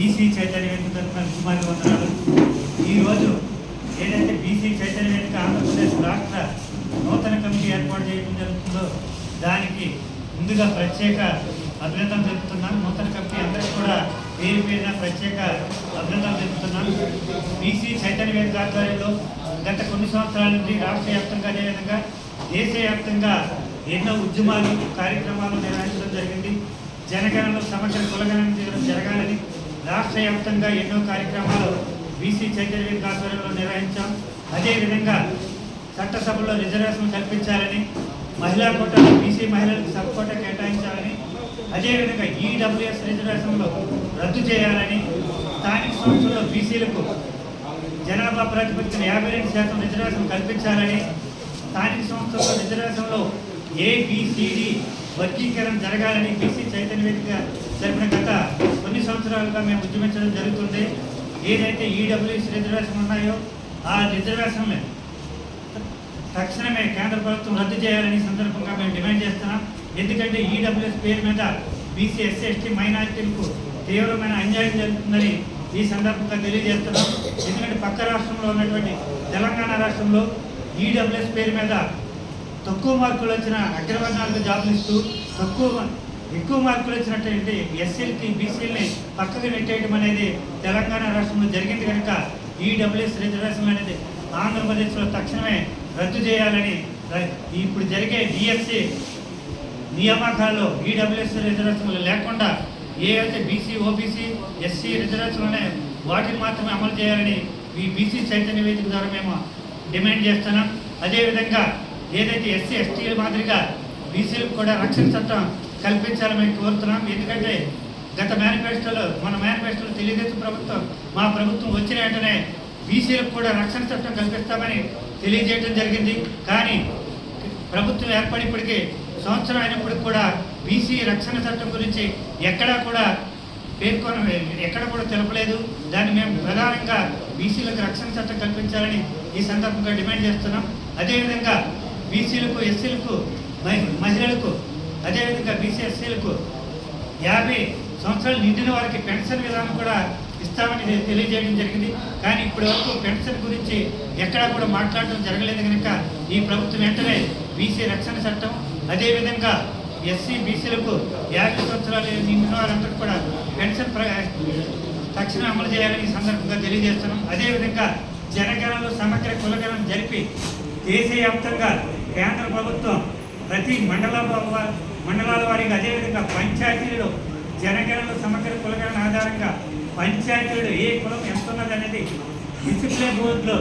BC Chaitanya వేదిక తరఫున కుమారి వందనాలు? ఈరోజు ఏదైతే బీసీ చైతన్య వేదిక ఆంధ్రప్రదేశ్ రాష్ట్ర నూతన కమిటీ ఏర్పాటు చేయడం జరుగుతుందో దానికి ముందుగా ప్రత్యేక అభినందనలు తెలుపుతున్నాను నూతన కమిటీ అందరికీ కూడా పేరు పేరిన ప్రత్యేక అభినందనలు తెలుపుతున్నాను బీసీ చైతన్య వేదిక ఆధ్వర్యంలో గత కొన్ని సంవత్సరాల నుండి రాష్ట్ర వ్యాప్తంగా అదేవిధంగా దేశవ్యాప్తంగా ఎన్నో ఉద్యమాలు కార్యక్రమాలు నిర్వహించడం జరిగింది. జనగణన సమగ్ర కులగణన చేయడం జరగాలని రాష్ట్ర వ్యాప్తంగా ఎన్నో కార్యక్రమాలు బీసీ చైతన్య ఆధ్వర్యంలో నిర్వహించాం. అదేవిధంగా చట్టసభలో రిజర్వేషన్ కల్పించాలని మహిళా కోటలో బీసీ మహిళలకు సబ్ కోట కేటాయించాలని అదేవిధంగా ఈడబ్ల్యూఎస్ రిజర్వేషన్లో రద్దు చేయాలని స్థానిక సంస్థల్లో బీసీలకు జనాభా ప్రాతిపదికన యాభై రెండు శాతం రిజర్వేషన్ కల్పించాలని స్థానిక సంస్థల్లో రిజర్వేషన్లో ఏబిసిడి వర్గీకరణ జరగాలని బీసీ చైతన్య వేదిక జరిపిన గత కొన్ని సంవత్సరాలుగా మేము ఉద్యమించడం జరుగుతుంది. ఏదైతే ఈడబ్ల్యూఎస్ రిజర్వేషన్ ఉన్నాయో ఆ రిజర్వేషన్ తక్షణమే కేంద్ర ప్రభుత్వం రద్దు చేయాలని సందర్భంగా మేము డిమాండ్ చేస్తున్నాం. ఎందుకంటే ఈడబ్ల్యూఎస్ పేరు మీద బీసీ ఎస్సీ ఎస్టీ మైనారిటీలకు తీవ్రమైన అన్యాయం జరుగుతుందని ఈ సందర్భంగా తెలియజేస్తున్నాం. ఎందుకంటే పక్క రాష్ట్రంలో ఉన్నటువంటి తెలంగాణ రాష్ట్రంలో ఈడబ్ల్యూఎస్ పేరు మీద తక్కువ మార్కులు వచ్చిన అగ్రవర్ణాలకు జాబ్లు ఇస్తూ తక్కువ ఎక్కువ మార్కులు వచ్చినట్టయితే ఎస్సీలకి బీసీలని పక్కకు నెట్టేయడం అనేది తెలంగాణ రాష్ట్రంలో జరిగింది కనుక ఈడబ్ల్యూఎస్ రిజర్వేషన్ అనేది ఆంధ్రప్రదేశ్లో తక్షణమే రద్దు చేయాలని ఇప్పుడు జరిగే డిఎస్సి నియామకాల్లో ఈడబ్ల్యూఎస్ రిజర్వేషన్లు లేకుండా ఏ అయితే బీసీ ఓబీసీ ఎస్సీ రిజర్వేషన్లు ఉన్నాయో వాటిని మాత్రమే అమలు చేయాలని ఈ బీసీ చైతన్య వేదిక ద్వారా మేము డిమాండ్ చేస్తున్నాం. అదేవిధంగా ఏదైతే ఎస్సీ ఎస్టీల మాదిరిగా బీసీలకు కూడా రక్షణ చట్టం కల్పించాలని మేము కోరుతున్నాం. ఎందుకంటే గత మేనిఫెస్టోలో మన మేనిఫెస్టోలో తెలుగుదేశం ప్రభుత్వం మా ప్రభుత్వం వచ్చిన వెంటనే బీసీలకు కూడా రక్షణ చట్టం కల్పిస్తామని తెలియజేయడం జరిగింది. కానీ ప్రభుత్వం ఏర్పడినప్పటికీ సంవత్సరం అయినప్పటికి కూడా బీసీ రక్షణ చట్టం గురించి ఎక్కడా కూడా పేర్కొన ఎక్కడ కూడా తెలపలేదు. దాన్ని మేము ప్రధానంగా బీసీలకు రక్షణ చట్టం కల్పించాలని ఈ సందర్భంగా డిమాండ్ చేస్తున్నాం. అదేవిధంగా బీసీలకు ఎస్సీలకు మహి- మహిళలకు అదేవిధంగా బీసీ ఎస్సీలకు యాభై సంవత్సరాలు నిండిన వారికి పెన్షన్ విధానం కూడా ఇస్తామని తెలియజేయడం జరిగింది. కానీ ఇప్పటి వరకు పెన్షన్ గురించి ఎక్కడా కూడా మాట్లాడడం జరగలేదు కనుక ఈ ప్రభుత్వం వెంటనే బీసీ రక్షణ చట్టం అదేవిధంగా ఎస్సీ బీసీలకు యాభై సంవత్సరాలు నిండిన వారందరూ కూడా పెన్షన్ ప్ర- తక్షణం అమలు చేయాలని సందర్భంగా తెలియజేస్తున్నాం. అదేవిధంగా జనగణనలో సమగ్ర కులగణన జరిపి దేశవ్యాప్తంగా కేంద్ర ప్రభుత్వం ప్రతి మండల మండలాల వారికి అదేవిధంగా పంచాయతీలలో జనగణన సమగ్ర కులగణన ఆధారంగా పంచాయతీలు ఏ కులం ఎంత ఉన్నది అనేది డిసిప్లే బోర్డులో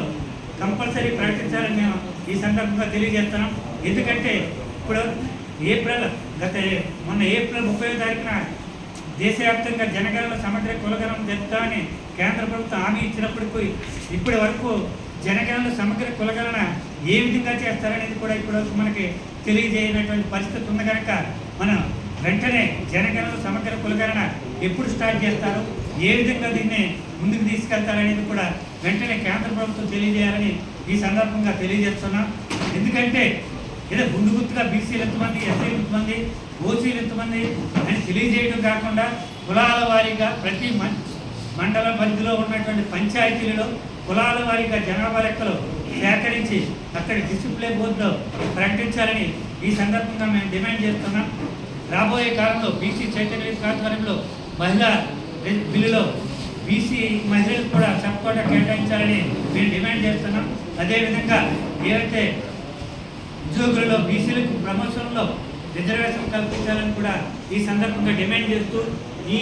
కంపల్సరీ ప్రకటించాలని మేము ఈ సందర్భంగా తెలియజేస్తున్నాం. ఎందుకంటే ఇప్పుడు ఏప్రిల్ గత మొన్న ఏప్రిల్ ముప్పై తారీఖున దేశవ్యాప్తంగా జనగణన సమగ్ర కులగణం జరుపుతామని కేంద్ర ప్రభుత్వం హామీ ఇచ్చినప్పటికీ ఇప్పటి వరకు జనగణన సమగ్ర కులగణన ఏ విధంగా చేస్తారనేది కూడా ఇప్పుడు మనకి తెలియజేయనటువంటి పరిస్థితి ఉంది కనుక మనం వెంటనే జనగణన సమగ్ర కులగణన ఎప్పుడు స్టార్ట్ చేస్తారు? ఏ విధంగా దీన్ని ముందుకు తీసుకెళ్తారనేది కూడా వెంటనే కేంద్ర ప్రభుత్వం తెలియజేయాలని ఈ సందర్భంగా తెలియజేస్తున్నాం. ఎందుకంటే ఏదో గుండు గుర్తుగా బీసీలు ఎంతమంది ఎస్సీలు ఎంతమంది ఓసీలు ఎంతమంది అని తెలియజేయడం కాకుండా కులాల వారీగా ప్రతి మంచి మండల పరిధిలో ఉన్నటువంటి పంచాయతీలలో కులాల వారిగా జనాభా లెక్కలు సేకరించి అక్కడి డిసిప్లే బోర్డులో ప్రకటించాలని ఈ సందర్భంగా మేము డిమాండ్ చేస్తున్నాం. రాబోయే కాలంలో బీసీ చైతన్య ఆధ్వర్యంలో మహిళా బిల్లులో బీసీ మహిళలకు కూడా సపోర్ట్ కేటాయించాలని మేము డిమాండ్ చేస్తున్నాం. అదేవిధంగా ఏవైతే ఉద్యోగులలో బీసీలకు ప్రమోషన్లో రిజర్వేషన్ కల్పించాలని కూడా ఈ సందర్భంగా డిమాండ్ చేస్తూ ఈ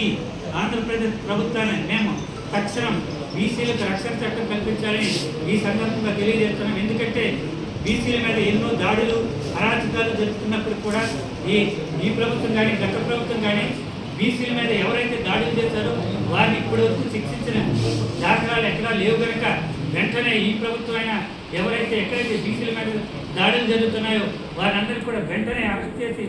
ఆంధ్రప్రదేశ్ ప్రభుత్వాన్ని మేము తక్షణం బీసీలకు రక్షణ చట్టం కల్పించాలని ఈ సందర్భంగా తెలియజేస్తున్నాం. ఎందుకంటే బీసీల మీద ఎన్నో దాడులు అరాచకాలు జరుగుతున్నప్పుడు కూడా ఈ ఈ ప్రభుత్వం కానీ గత ప్రభుత్వం కానీ బీసీల మీద ఎవరైతే దాడులు చేశారో వారిని ఇప్పటి వరకు శిక్షించిన దాఖలాలు ఎక్కడా లేవు కనుక వెంటనే ఈ ప్రభుత్వం అయినా ఎవరైతే ఎక్కడైతే బీసీల మీద దాడులు జరుగుతున్నాయో వారందరికీ కూడా వెంటనే అరెస్ట్ చేసి